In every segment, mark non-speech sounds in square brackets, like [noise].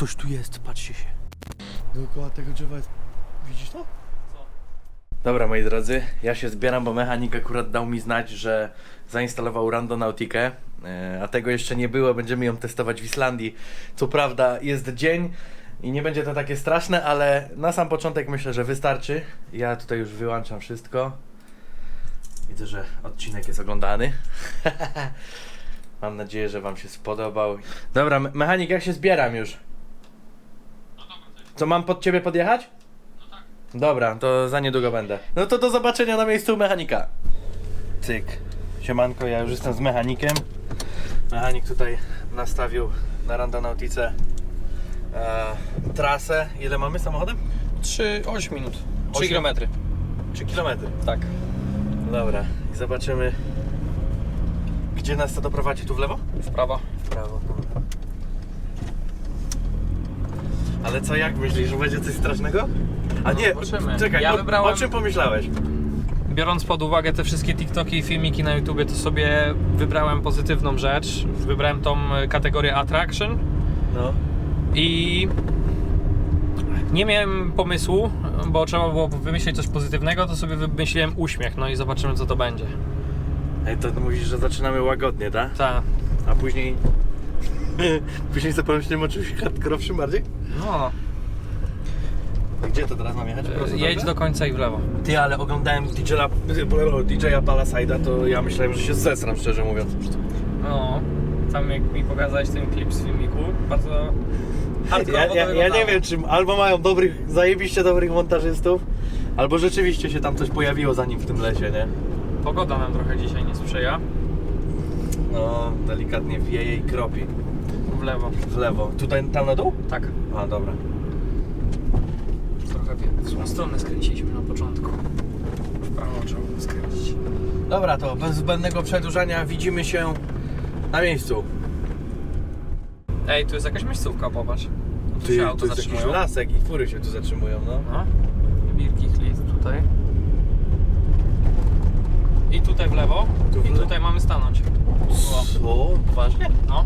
Ktoś tu jest, patrzcie się. Dookoła tego drzewa jest... Widzisz to? Dobra, moi drodzy, ja się zbieram, bo mechanik akurat dał mi znać, że zainstalował Randonautikę, e, a tego jeszcze nie było, będziemy ją testować w Islandii. Co prawda jest dzień i nie będzie to takie straszne, ale na sam początek myślę, że wystarczy. Ja tutaj już wyłączam wszystko. Widzę, że odcinek jest oglądany. [laughs] Mam nadzieję, że Wam się spodobał. Dobra, me- mechanik, ja się zbieram już. Co, mam pod Ciebie podjechać? Dobra, to za niedługo będę. No to do zobaczenia na miejscu mechanika. Cyk. Siemanko, ja już jestem z mechanikiem. Mechanik tutaj nastawił na Randonautice e, trasę. Ile mamy samochodem? 3, 8 minut. 3 Osiem? kilometry. 3 km. Tak. Dobra, i zobaczymy gdzie nas to doprowadzi. Tu w lewo? W prawo. W prawo, dobra. Ale co, jak myślisz, że będzie coś strasznego? A No, nie, zobaczymy. czekaj, Ja o, wybrałem- o czym pomyślałeś? Biorąc pod uwagę te wszystkie TikToki i filmiki na YouTubie, to sobie wybrałem pozytywną rzecz. Wybrałem tą e, kategorię attraction No. i nie miałem pomysłu, bo trzeba było wymyślić coś pozytywnego, to sobie wymyśliłem uśmiech, no i zobaczymy co to będzie. Ej, to mówisz, że zaczynamy łagodnie, tak? Ta. A później... [laughs] później pomyślimy o czymś hardkorowszym bardziej? No, Gdzie to teraz mam jechać? E, jedź do końca i w lewo. Ty, ale oglądałem DJ-a DJ Palaside'a, to ja myślałem, że się zesram, szczerze mówiąc. No, tam jak mi pokazałeś ten klip z filmiku, bardzo Ja, hardkorowo ja, to ja nie wyglądało. wiem, czy albo mają dobrych, zajebiście dobrych montażystów, albo rzeczywiście się tam coś pojawiło za nim w tym lesie, nie? Pogoda nam trochę dzisiaj nie sprzyja. No, delikatnie wieje i kropi. W lewo. W lewo. Tutaj, tam na dół? Tak. A, dobra. Trochę w złą stronę skręciliśmy na początku. W prawo trzeba było skręcić. Dobra, to bez zbędnego przedłużania widzimy się na miejscu. Ej, tu jest jakaś miejscówka, popatrz. Tu się auto tu jest jakiś zatrzymują. lasek i fury się tu zatrzymują, no. No. Wilki Cliff tutaj. I tutaj w lewo. Tu w I lewo. tutaj mamy stanąć. O, O, poważnie? no.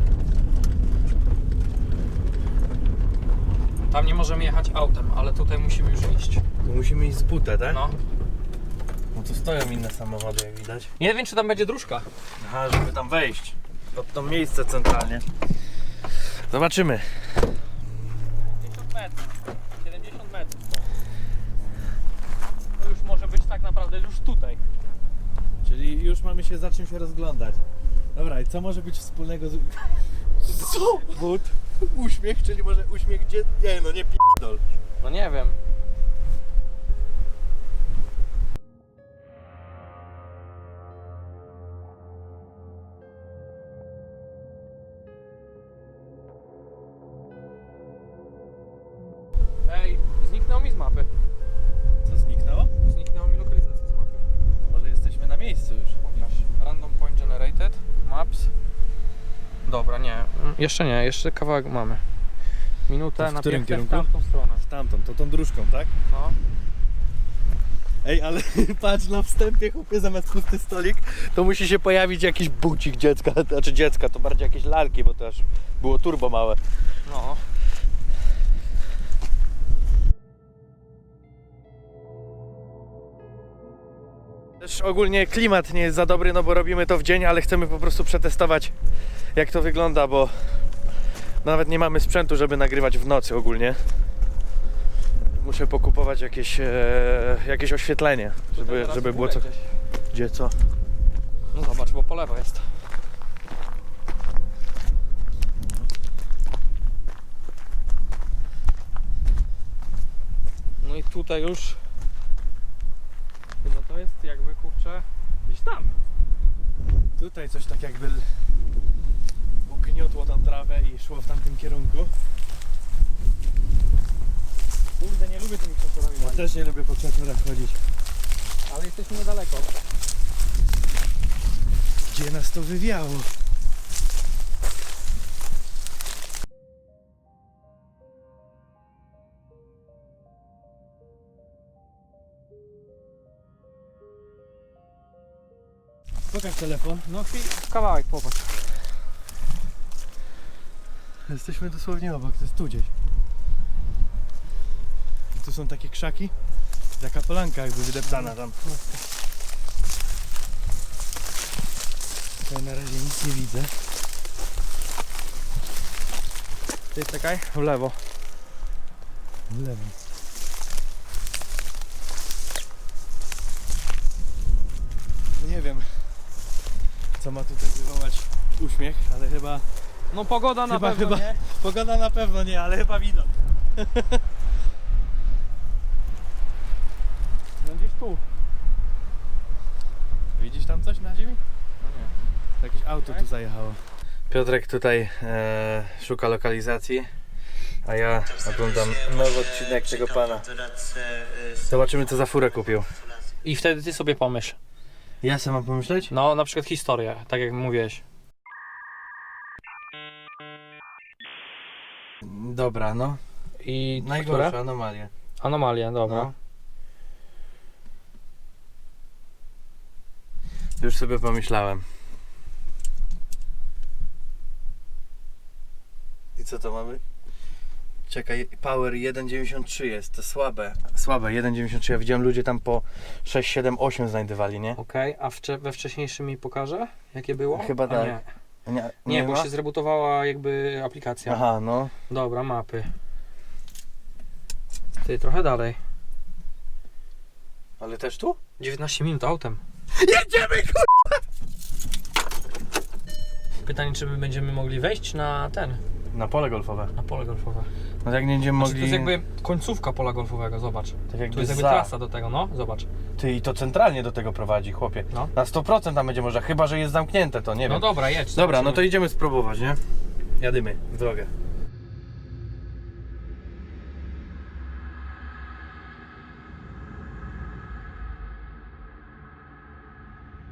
Tam nie możemy jechać autem, ale tutaj musimy już iść. Tu musimy iść z butę, tak? No. No to stoją inne samochody, jak widać. Nie wiem, czy tam będzie dróżka. Aha, żeby tam wejść. To, to miejsce centralnie. Zobaczymy. 70 metrów. 70 metrów. To już może być tak naprawdę już tutaj. Czyli już mamy się za czym się rozglądać. Dobra, i co może być wspólnego z... [laughs] Co? But. Uśmiech, czyli może uśmiech gdzie... Nie no, nie p***dol. No nie wiem. Jeszcze nie, jeszcze kawałek mamy. Minutę To w na którym w kierunku? tamtą stronę. W tamtą, to tą dróżką, tak? No. Ej, ale [laughs] patrz na wstępie, chłopie, zamiast pusty stolik, to musi się pojawić jakiś bucik dziecka, [laughs] znaczy dziecka, to bardziej jakieś lalki, bo to aż było turbo małe. No. Też ogólnie klimat nie jest za dobry, no bo robimy to w dzień, ale chcemy po prostu przetestować jak to wygląda, bo nawet nie mamy sprzętu, żeby nagrywać w nocy ogólnie. Muszę pokupować jakieś, e, jakieś oświetlenie, żeby, żeby było co... Gdzie co? No zobacz, bo po lewo jest. No i tutaj już. No to jest jakby kurczę gdzieś tam. Tutaj coś tak jakby ugniotło tą trawę i szło w tamtym kierunku. Kurde, nie lubię tymi krzaczorami, Ja też nie lubię po krzaczorach chodzić. ale jesteśmy niedaleko. Gdzie nas to wywiało? Pokaż telefon. No chwil, kawałek popatrz. Jesteśmy dosłownie obok, to jest tu gdzieś. I tu są takie krzaki. Taka polanka jakby wydeptana tam. Tutaj na razie nic nie widzę. Ty czekaj, w lewo. W lewo. Nie wiem, co ma tutaj wywołać uśmiech, ale chyba No pogoda na Chyba- pewno chyba- nie. Pogoda na pewno nie, ale chyba widok. No gdzieś tu. Widzisz tam coś na ziemi? No nie. Jakieś auto tu zajechało. Piotrek tutaj e, szuka lokalizacji, a ja oglądam nowy odcinek tego pana. Zobaczymy co za furę kupił. I wtedy ty sobie pomyśl. Ja sam mam pomyśleć? No na przykład historię, tak jak mówiłeś. Dobra, no. I Najgorsza która? anomalia. Anomalia, dobra. No. Już sobie pomyślałem. I co to mamy? Czekaj, Power 1.93 jest, to słabe. Słabe, 1.93. Ja widziałem ludzie tam po 6, 7, 8 znajdowali, nie? Okej, a wcze- we wcześniejszym mi pokaże, jakie było? Chyba A tak. Nie, Nie, nie, bo ma? się zrebutowała jakby aplikacja. Aha, no. Dobra, mapy. Ty, trochę dalej. Ale też tu? 19 minut autem. Jedziemy, kur... Pytanie, czy my będziemy mogli wejść na ten, Na pole golfowe. na pole golfowe. No jak nie będziemy Znaczy, mogli... to jest jakby końcówka pola golfowego, zobacz. tak jakby Tu jest jakby za. trasa do tego, no, zobacz. Ty i to centralnie do tego prowadzi, chłopie. No. Na 100% tam będzie można, chyba że jest zamknięte, to nie No wiem. dobra, jedź. Dobra, no to zobaczymy. idziemy spróbować, nie? Jadymy w drogę.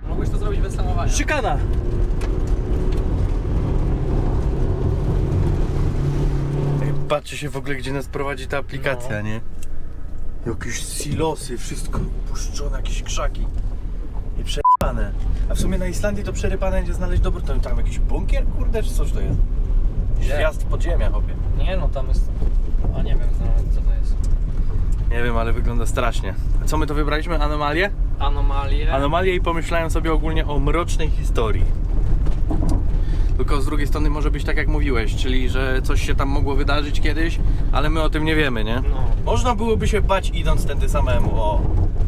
Mogłeś to zrobić bez hamowania. Szykana! Patrzcie się w ogóle, gdzie nas prowadzi ta aplikacja, No. nie? Jakieś silosy, wszystko puszczone, jakieś krzaki. I przerypane. A w sumie na Islandii to przerypane będzie znaleźć dobry, to tam jakiś bunkier, kurde, czy coś to jest? Gdzie? Gwiazd podziemia, chłopie. Nie no, tam jest... A nie wiem nawet co to jest. Nie wiem, ale wygląda strasznie. A co my to wybraliśmy? Anomalię? Anomalie. Anomalię i pomyślałem sobie ogólnie o mrocznej historii. Tylko z drugiej strony może być tak jak mówiłeś, czyli że coś się tam mogło wydarzyć kiedyś, ale my o tym nie wiemy, nie? No, Można byłoby się bać idąc tędy samemu, o,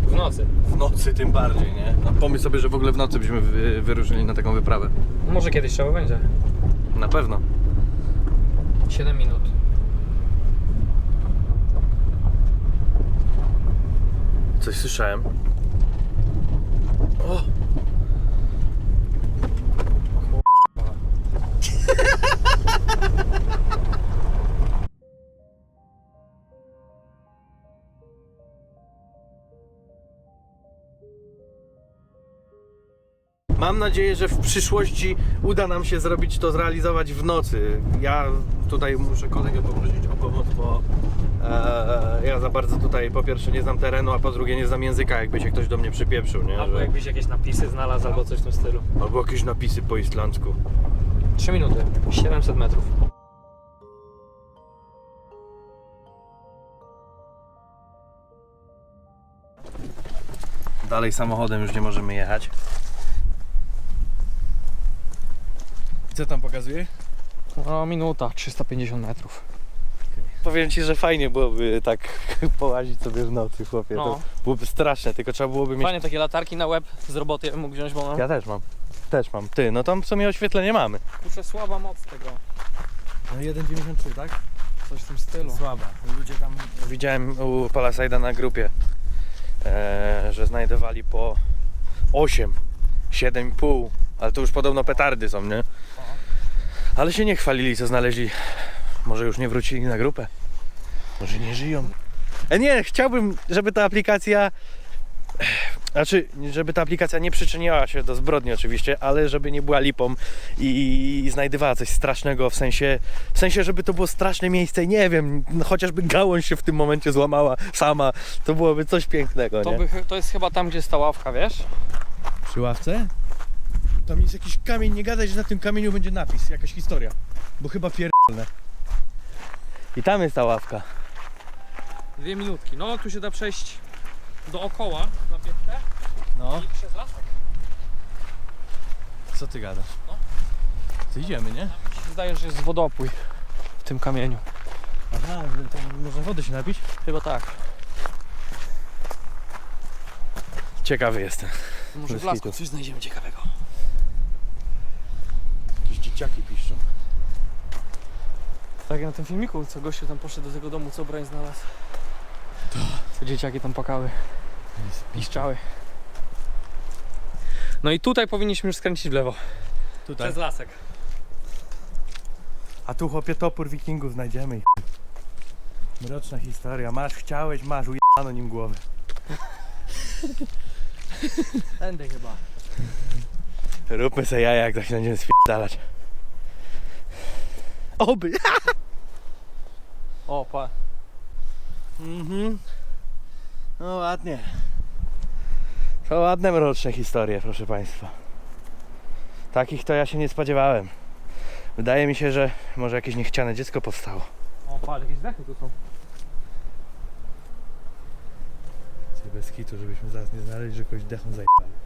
w nocy. w nocy tym bardziej, nie? No, pomyśl sobie, że w ogóle w nocy byśmy wy, wyruszyli na taką wyprawę. Może kiedyś trzeba będzie. Na pewno. 7 minut. Coś słyszałem. O! Mam nadzieję, że w przyszłości uda nam się zrobić to, zrealizować w nocy. Ja tutaj muszę kolegę poprosić o pomoc, bo e, ja za bardzo tutaj po pierwsze nie znam terenu, a po drugie nie znam języka, jakby się ktoś do mnie przypieprzył, nie? Albo Że, jakbyś jakieś napisy znalazł, albo coś w tym stylu. albo jakieś napisy po islandzku. 3 minuty. 700 metrów. Dalej samochodem już nie możemy jechać. Co tam pokazuje? No, minuta. 350 metrów. Powiem Ci, że fajnie byłoby tak [laughs] połazić sobie w nocy, chłopie. No. To byłoby straszne, tylko trzeba byłoby mieć... Fajnie takie latarki na łeb z roboty ja bym mógł wziąć, bo mam... Ja też mam. Też mam. Ty, no tam w sumie oświetlenie mamy. Kurczę, słaba moc tego. No 1,93 tak? Coś w tym stylu. Słaba. Ludzie tam... Widziałem u Palasajda na grupie, e, że znajdowali po 8, 7,5, ale to już podobno petardy są, nie? Ale się nie chwalili, co znaleźli. Może już nie wrócili na grupę. Może nie żyją. E nie, chciałbym, żeby ta aplikacja. Znaczy, żeby ta aplikacja nie przyczyniała się do zbrodni oczywiście, ale żeby nie była lipą i, i znajdowała coś strasznego w sensie, w sensie, żeby to było straszne miejsce, nie wiem, no chociażby gałąź się w tym momencie złamała sama, to byłoby coś pięknego, To, nie? by, to jest chyba tam, gdzie jest ta ławka, wiesz? Przy ławce? Tam jest jakiś kamień, nie gadaj, że na tym kamieniu będzie napis, jakaś historia. Bo chyba pier... p***ne. I tam jest ta ławka. Dwie minutki. No, tu się da przejść dookoła na piechę No, i przez lasek. co ty gadasz? No. To idziemy, nie? Mi się że jest wodopój w tym kamieniu. Aha, tam można wody się napić? Chyba tak. Ciekawy jestem. Może Bez w lasku kitu. coś znajdziemy ciekawego. Jakieś dzieciaki piszczą. Tak jak na tym filmiku, co gościu tam poszedł do tego domu, co broń znalazł. Co dzieciaki tam pakały, piszczały. No i tutaj powinniśmy już skręcić w lewo. Tutaj. Przez lasek. A tu chłopie topór wikingów znajdziemy. i Mroczna historia. Masz, chciałeś, masz, ujebano nim głowę. [laughs] Tędy chyba. Róbmy sobie jaja, jak tak się będziemy spierdalać. Oby! [laughs] O, pa. Mhm. No ładnie. To ładne mroczne historie, proszę Państwa. Takich to ja się nie spodziewałem. Wydaje mi się, że może jakieś niechciane dziecko powstało. O, pa, jakieś dechy tu są. Bez kitu, żebyśmy zaraz nie znaleźli, że kogoś dechą zajebali.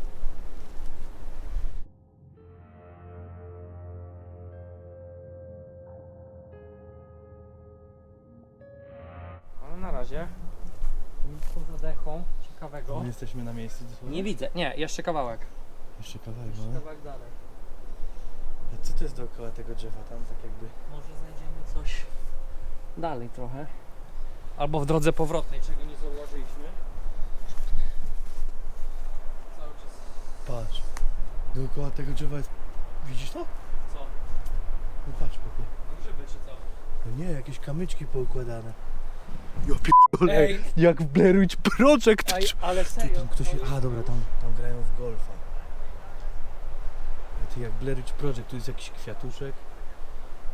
Razie nic poza dechą ciekawego. jesteśmy na miejscu dosłownie. Nie widzę. Nie, jeszcze kawałek. Jeszcze kawałek, Jeszcze no. kawałek dalej. A co to jest dookoła tego drzewa? Tam tak jakby... Może znajdziemy coś dalej trochę. Albo w drodze powrotnej, czego nie zauważyliśmy. Cały czas. Patrz. Dookoła tego drzewa jest... Widzisz to? Co? No patrz, popie. Grzyby czy co? No nie, jakieś kamyczki poukładane. Ja Ej. jak w Blair Witch Project. Aj, ale serio. tam ktoś... A, dobra, tam, tam grają w golfa. A Ty, jak Blair Witch Project, tu jest jakiś kwiatuszek.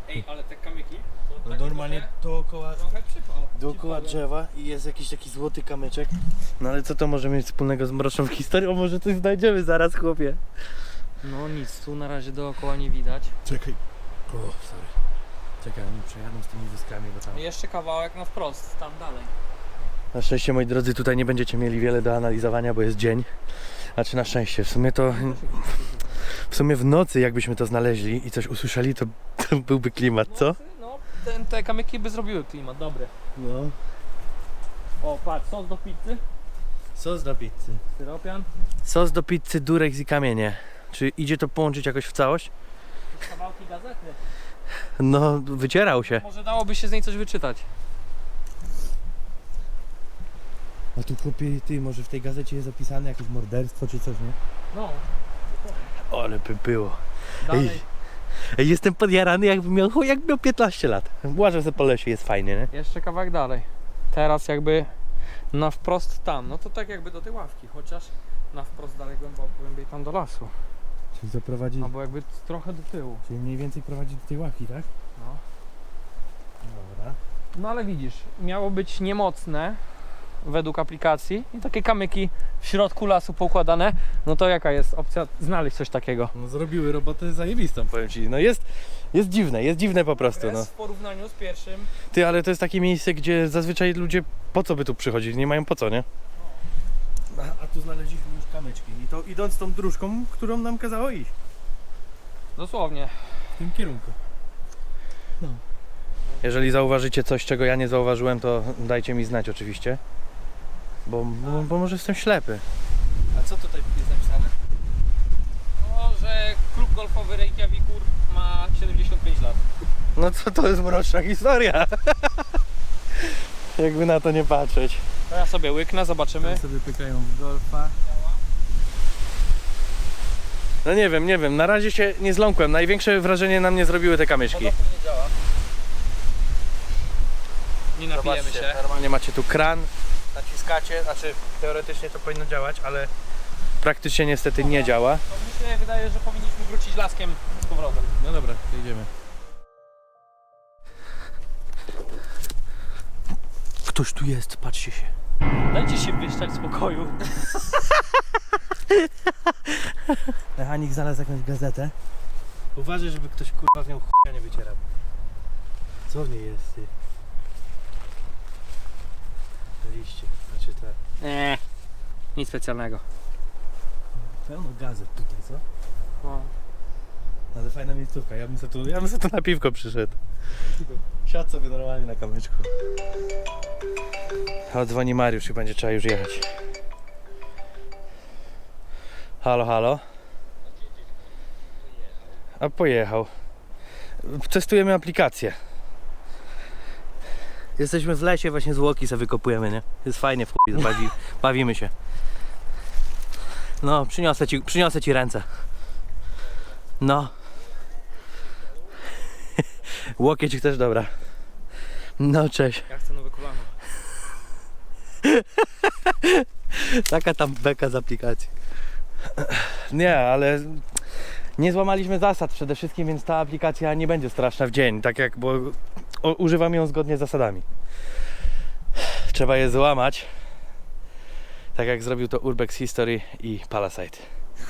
Ej, ale te kamyki to No normalnie dookoła... trochę przypał. Dookoła drzewa i jest jakiś taki złoty kamyczek. No ale co to może mieć wspólnego z mroczną historią? Może coś znajdziemy zaraz, chłopie. No nic, tu na razie dookoła nie widać. Czekaj. O, sorry. Czekaj, oni przejadą z tymi wyskami, bo tam... Jeszcze kawałek na wprost, tam dalej. Na szczęście, moi drodzy, tutaj nie będziecie mieli wiele do analizowania, bo jest dzień. Znaczy na szczęście, w sumie to... W sumie w nocy jakbyśmy to znaleźli i coś usłyszeli, to, to byłby klimat, co? No, ten, te kamyki by zrobiły klimat, dobry. No. O, patrz, sos do pizzy, Sos do pizzy. styropian, Sos do pizzy, durek i kamienie. Czy idzie to połączyć jakoś w całość? kawałki gazety. No, wycierał się. Może dałoby się z niej coś wyczytać. A tu chłopie, ty, może w tej gazecie jest opisane jakieś morderstwo czy coś, nie? No, Ale by było. dalej. Ej, jestem podjarany jakbym miał, jakbym miał 15 lat. Łażę sobie po lesie, jest fajnie, nie? Jeszcze kawałek dalej. Teraz jakby na wprost tam, no to tak jakby do tej ławki, chociaż na wprost dalej głęboko, głębiej tam do lasu. Czyli zaprowadzi, Albo jakby trochę do tyłu. czyli mniej więcej prowadzi do tej ławki, tak? No. Dobra. No ale widzisz, miało być niemocne według aplikacji i takie kamyki w środku lasu poukładane, no to jaka jest opcja znaleźć coś takiego? No zrobiły robotę zajebistą, powiem ci. No jest, jest dziwne, jest dziwne po prostu, no. w porównaniu z pierwszym. Ty, ale to jest takie miejsce, gdzie zazwyczaj ludzie po co by tu przychodzili? Nie mają po co, nie? A, a tu znaleźliśmy już kamyczki i to idąc tą dróżką, którą nam kazało iść. Dosłownie. W tym kierunku. No. Jeżeli zauważycie coś, czego ja nie zauważyłem, to dajcie mi znać oczywiście. Bo, bo, bo może jestem ślepy. A co tutaj jest napisane? No, że klub golfowy Reykjavikur ma 75 lat. No co to jest mroczna historia? [laughs] Jakby na to nie patrzeć. To ja sobie łyknę, zobaczymy. sobie pykają w golfa. No nie wiem, nie wiem. Na razie się nie zląkłem. Największe wrażenie na mnie zrobiły te kamyczki. nie działa. Nie napijemy Zobaczcie, się. Normalnie macie tu kran, naciskacie, znaczy teoretycznie to powinno działać, ale praktycznie niestety nie działa. To mi się wydaje, że powinniśmy wrócić laskiem z powrotem. No dobra, to idziemy. Ktoś tu jest, patrzcie się. Dajcie się wyszczać z pokoju. [laughs] Mechanik znalazł jakąś gazetę. Uważaj, żeby ktoś kurwa w nią chuja nie wycierał. Co w niej jest, ty? Te liście, znaczy te... Nie, nic specjalnego. Pełno gazet tutaj, co? No. Ale fajna miejscówka, ja bym sobie tu, ja bym sobie tu na piwko przyszedł. Siadł sobie normalnie na kamyczku. O, dzwoni Mariusz i będzie trzeba już jechać. Halo, halo. A pojechał. Testujemy aplikację. Jesteśmy w lesie, właśnie zwłoki sobie wykopujemy, nie? Jest fajnie w chuj, bawi, [laughs] bawimy się. No, przyniosę ci, przyniosę ci ręce. No. Łokieć też dobra. No, cześć. Ja chcę nowe kolano. [laughs] Taka tam beka z aplikacji. Nie, ale nie złamaliśmy zasad przede wszystkim, więc ta aplikacja nie będzie straszna w dzień, tak jak, bo używam ją zgodnie z zasadami. Trzeba je złamać, tak jak zrobił to Urbex History i Palasite.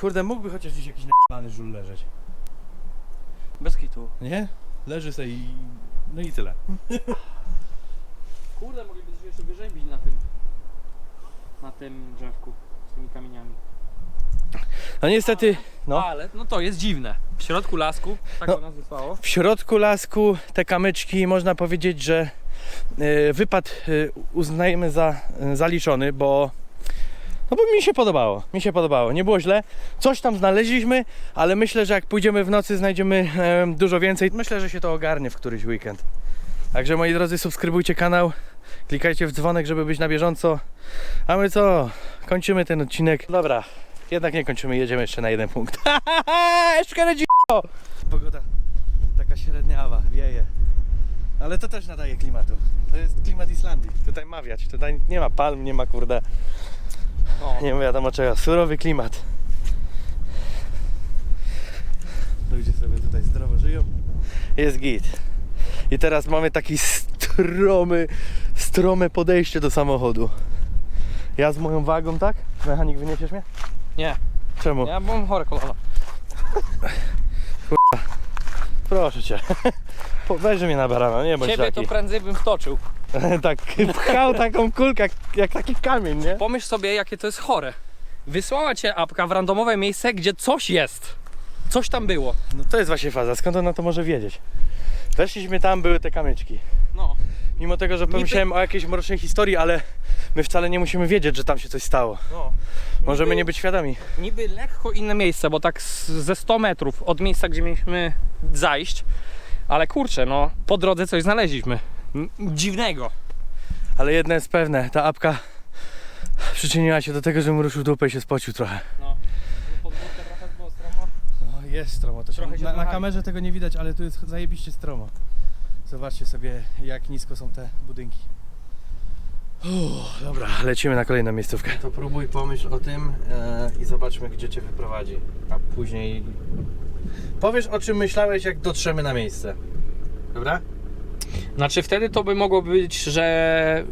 Kurde, mógłby chociaż gdzieś jakiś n***ny żul leżeć. Bez kitu. Nie? Leży sobie i... No i tyle. Kurde, mogliby się jeszcze wyrzeźbić na tym, na tym drzewku z tymi kamieniami. No niestety, no. Ale, no to jest dziwne. W środku lasku, tak No. nas wysłało. W środku lasku te kamyczki można powiedzieć, że e, wypad e, uznajemy za e, zaliczony, bo no bo mi się podobało, mi się podobało, nie było źle. Coś tam znaleźliśmy, ale myślę, że jak pójdziemy w nocy znajdziemy e, dużo więcej. Myślę, że się to ogarnie w któryś weekend. Także moi drodzy, subskrybujcie kanał, klikajcie w dzwonek, żeby być na bieżąco. A my co? Kończymy ten odcinek. Dobra, jednak nie kończymy, jedziemy jeszcze na jeden punkt. [laughs] Eszkeredzi! Pogoda taka średniawa, wieje. Ale to też nadaje klimatu. To jest klimat Islandii. Tutaj ma wiać. Tutaj nie ma palm, nie ma kurde, O, nie wiadomo czego. Surowy klimat. Ludzie sobie tutaj zdrowo żyją. Jest git. I teraz mamy taki stromy, strome podejście do samochodu. Ja z moją wagą, tak? Mechanik, wyniesiesz mnie? Nie. Czemu? ja mam chore kolano. Proszę cię. [laughs] Weź mnie na barana, nie bądź Ciebie to taki. prędzej bym wtoczył. [laughs] tak pchał taką kulkę jak, jak taki kamień, nie? Pomyśl sobie, jakie to jest chore. Wysłała cię apka w randomowe miejsce, gdzie coś jest. Coś tam było. No to jest właśnie faza, skąd ona to może wiedzieć? Weszliśmy tam, były te kamyczki. No. Mimo tego, że pomyślałem o jakiejś mrocznej historii, ale my wcale nie musimy wiedzieć, że tam się coś stało. no. Możemy nie być świadomi. Niby lekko inne miejsce, bo tak z, ze 100 metrów od miejsca, gdzie mieliśmy zajść. Ale kurczę, no po drodze coś znaleźliśmy. Dziwnego. Ale jedno jest pewne, ta apka przyczyniła się do tego, że mu ruszył dupę i się spocił trochę. No. Trochę było stromo. No jest stromo, to się, na, na kamerze tego nie widać, ale tu jest zajebiście stromo. Zobaczcie sobie jak nisko są te budynki. Uff, dobra, lecimy na kolejną miejscówkę. To próbuj pomyśl o tym e, i zobaczmy, gdzie cię wyprowadzi. A później powiesz, o czym myślałeś, jak dotrzemy na miejsce. Dobra? Znaczy wtedy to by mogło być, że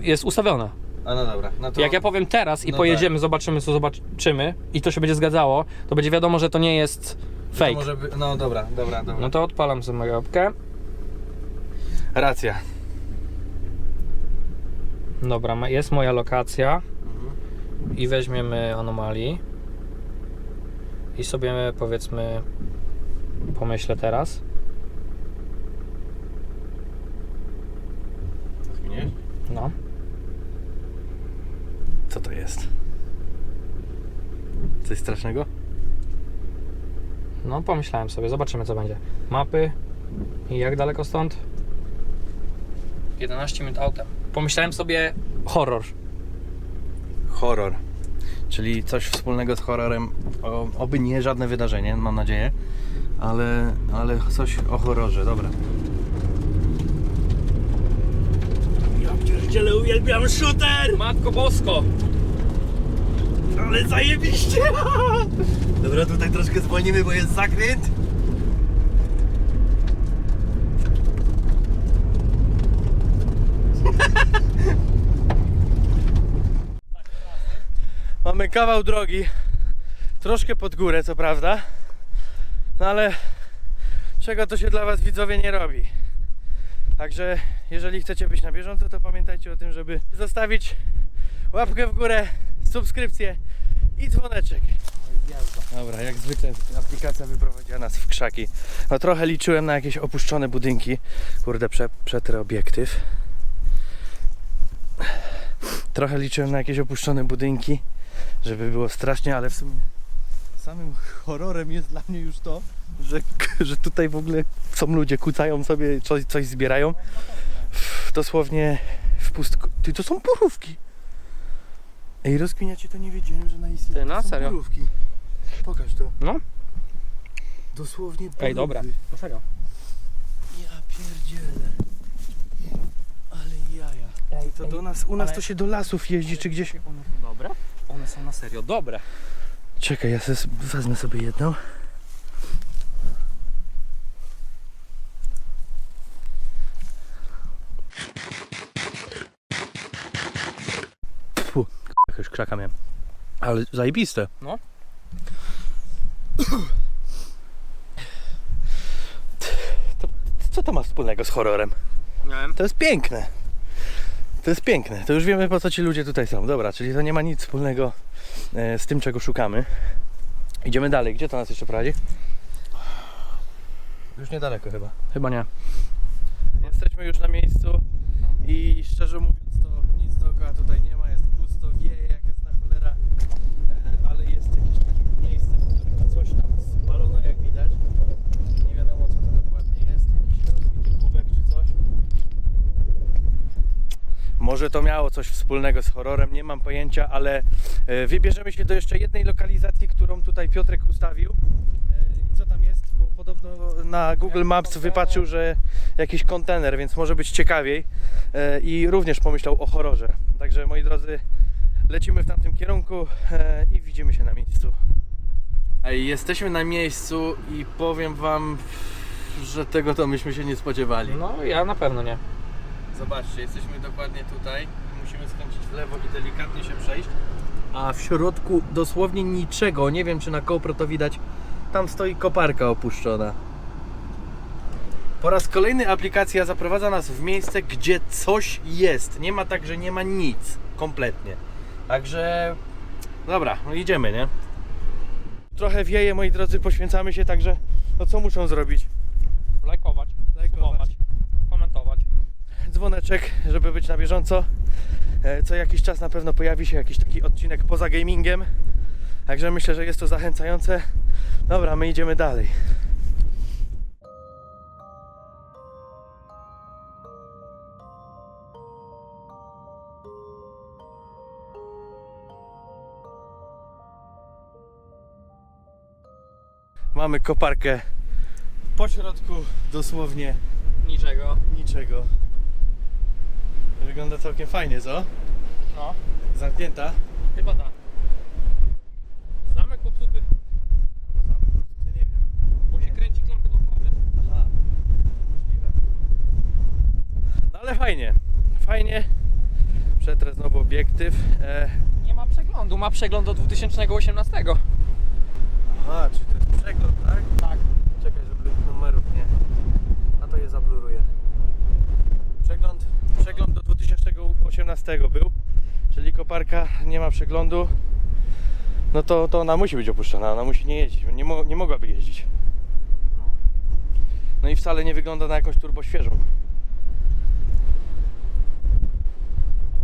y, jest ustawiona. A no dobra. No to... Jak ja powiem teraz i No pojedziemy, zobaczymy co zobaczymy i to się będzie zgadzało, to będzie wiadomo, że to nie jest to fake. może by... No dobra, dobra, dobra. No to odpalam sobie moją apkę. Racja. Dobra, jest moja lokacja Mhm. i weźmiemy anomalii. I sobie powiedzmy, pomyślę teraz. Nie? No. Co to jest? Coś strasznego? No, pomyślałem sobie, zobaczymy co będzie. Mapy i jak daleko stąd? 11 minut autem. Pomyślałem sobie horror. Horror. Czyli coś wspólnego z horrorem. O, oby nie żadne wydarzenie, mam nadzieję. Ale, ale coś o horrorze, dobra. Ja pierdzielę, uwielbiam shooter! Matko Bosko! Ale zajebiście! [laughs] Dobra, tutaj troszkę zwolnimy, bo jest zakręt. [laughs] Mamy kawał drogi, troszkę pod górę, co prawda, no ale czego to się dla Was widzowie nie robi? Także jeżeli chcecie być na bieżąco, to pamiętajcie o tym, żeby zostawić łapkę w górę, subskrypcję i dzwoneczek. Dobra, jak zwykle aplikacja wyprowadziła nas w krzaki. No trochę liczyłem na jakieś opuszczone budynki. Kurde, prze, przetrę obiektyw. Trochę liczyłem na jakieś opuszczone budynki, żeby było strasznie, ale w sumie samym horrorem jest dla mnie już to, że, [laughs] że tutaj w ogóle są ludzie, kucają sobie, coś, coś zbierają. W, dosłownie w pustku. Ty, to są borówki. Ej, rozkminiacie to nie wiedziałem, że na Islandii Ty, na są serio? borówki. Pokaż to. No. Dosłownie borówki. Ej, dobra. No serio. Ja pierdzielę. Ale jaja. Ej, To do nas, u nas ale- to się do lasów jeździ, czy gdzieś... One są dobre? One są na serio dobre. Czekaj, ja sobie, wezmę sobie jedną. Krzaka miałem. Ale zajebiste. No. To, co to ma wspólnego z horrorem? Miałem. To jest piękne. To jest piękne. To już wiemy po co ci ludzie tutaj są. Dobra, czyli to nie ma nic wspólnego e, z tym, czego szukamy. Idziemy dalej. Gdzie to nas jeszcze prowadzi? Już niedaleko chyba. Chyba nie. Jesteśmy już na miejscu i szczerze mówiąc to nic dookoła tutaj nie ma. Jest pusto, wieje jak jest na cholera. E, ale jest jakieś takie miejsce, w którym coś tam spalono jak widać. Nie wiadomo co to dokładnie jest. Jakiś rozbity kubek czy coś. Może to miało coś wspólnego z horrorem, nie mam pojęcia, ale e, wybierzemy się do jeszcze jednej lokalizacji, którą tutaj Piotrek ustawił. E, I co tam jest? Bo podobno na Google Maps wypatrzył, że jakiś kontener, więc może być ciekawiej. E, I również pomyślał o horrorze. Także moi drodzy, lecimy w tamtym kierunku i widzimy się na miejscu. Ej, jesteśmy na miejscu i powiem wam, że tego to myśmy się nie spodziewali. No ja na pewno nie. Zobaczcie, jesteśmy dokładnie tutaj. Musimy skręcić w lewo i delikatnie się przejść. A w środku dosłownie niczego. Nie wiem, czy na GoPro to widać. Tam stoi koparka opuszczona. Po raz kolejny aplikacja zaprowadza nas w miejsce, gdzie coś jest. Nie ma tak, że nie ma nic. Kompletnie. Także... Dobra, no idziemy, nie? Trochę wieje, moi drodzy, poświęcamy się, także... No co muszą zrobić? Dzwoneczek, żeby być na bieżąco. E, Co jakiś czas na pewno pojawi się jakiś taki odcinek poza gamingiem. Także myślę, że jest to zachęcające. Dobra, my idziemy dalej. Mamy koparkę po środku dosłownie Niczego. niczego. Wygląda całkiem fajnie, co? No, Zamknięta. chyba tak. Zamek popsuty, Nie wiem. bo się kręci klamka do wkłady. Aha, możliwe. No ale fajnie, fajnie. Przetrę znowu obiektyw. E, Nie ma przeglądu, ma przegląd do 2018. aha, czy to jest przegląd, tak? Tak. Czekaj, żeby numerów nie. A to je zabluruję. Przegląd, przegląd do 2018 był, czyli koparka nie ma przeglądu. No to, to ona musi być opuszczona, ona musi nie jeździć, nie, mo- nie mogłaby jeździć. No i wcale nie wygląda na jakąś turbo świeżą.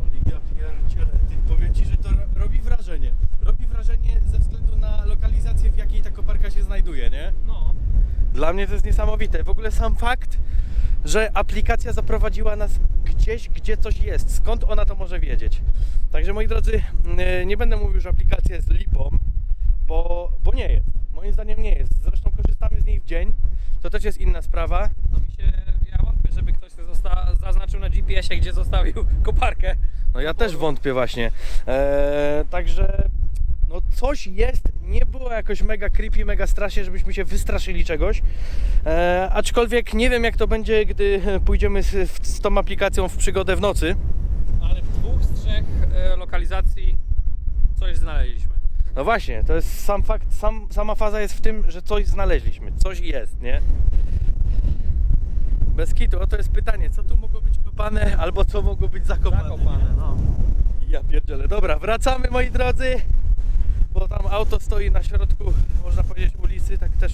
Oliwia pierdziele, ty, powiem Ci, że to ro- robi wrażenie. Robi wrażenie ze względu na lokalizację, w jakiej ta koparka się znajduje, nie? No. Dla mnie to jest niesamowite. W ogóle sam fakt, że aplikacja zaprowadziła nas gdzieś, gdzie coś jest. Skąd ona to może wiedzieć? Także moi drodzy, yy, nie będę mówił, że aplikacja jest lipą, bo, bo nie jest. Moim zdaniem nie jest. Zresztą korzystamy z niej w dzień. To też jest inna sprawa. No mi się, ja wątpię, żeby ktoś zaznaczył na GPS-ie, gdzie zostawił [laughs] koparkę. No ja też wątpię właśnie. Eee, także no coś jest, nie było jakoś mega creepy, mega strasznie, żebyśmy się wystraszyli czegoś. Eee, aczkolwiek nie wiem jak to będzie, gdy pójdziemy z, z tą aplikacją w przygodę w nocy. Ale w dwóch z trzech e, lokalizacji coś znaleźliśmy. No właśnie, to jest sam fakt, sam, sama faza jest w tym, że coś znaleźliśmy, coś jest, nie? Bez kitu, oto jest pytanie, co tu mogło być kopane, albo co mogło być zakopane. Zakopane, no. Ja pierdzielę. Dobra, wracamy moi drodzy, bo tam auto stoi na środku, można powiedzieć, ulicy, tak też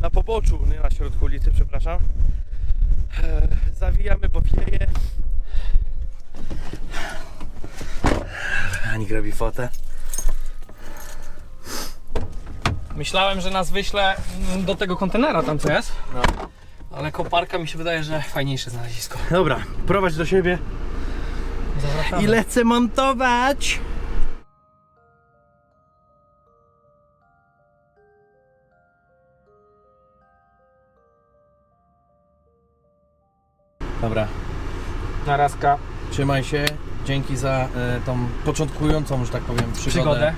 na poboczu, nie na środku ulicy, przepraszam. Eee, Zawijamy, bo wieje. Ani robi fotę. Myślałem, że nas wyśle mm, do tego kontenera tam co jest. No. Ale koparka mi się wydaje, że fajniejsze znalezisko. Dobra, prowadź do siebie Zawracamy. i lecę montować. Dobra, Narazka, trzymaj się. Dzięki za e, tą początkującą, że tak powiem, przygodę, przygodę.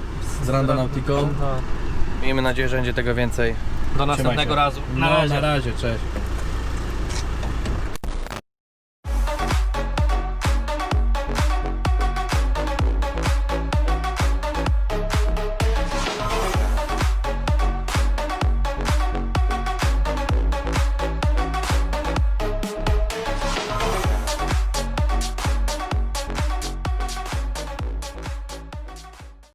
z Randonautiką. No. Miejmy nadzieję, że będzie tego więcej. Do następnego się. razu. No, na razie, cześć.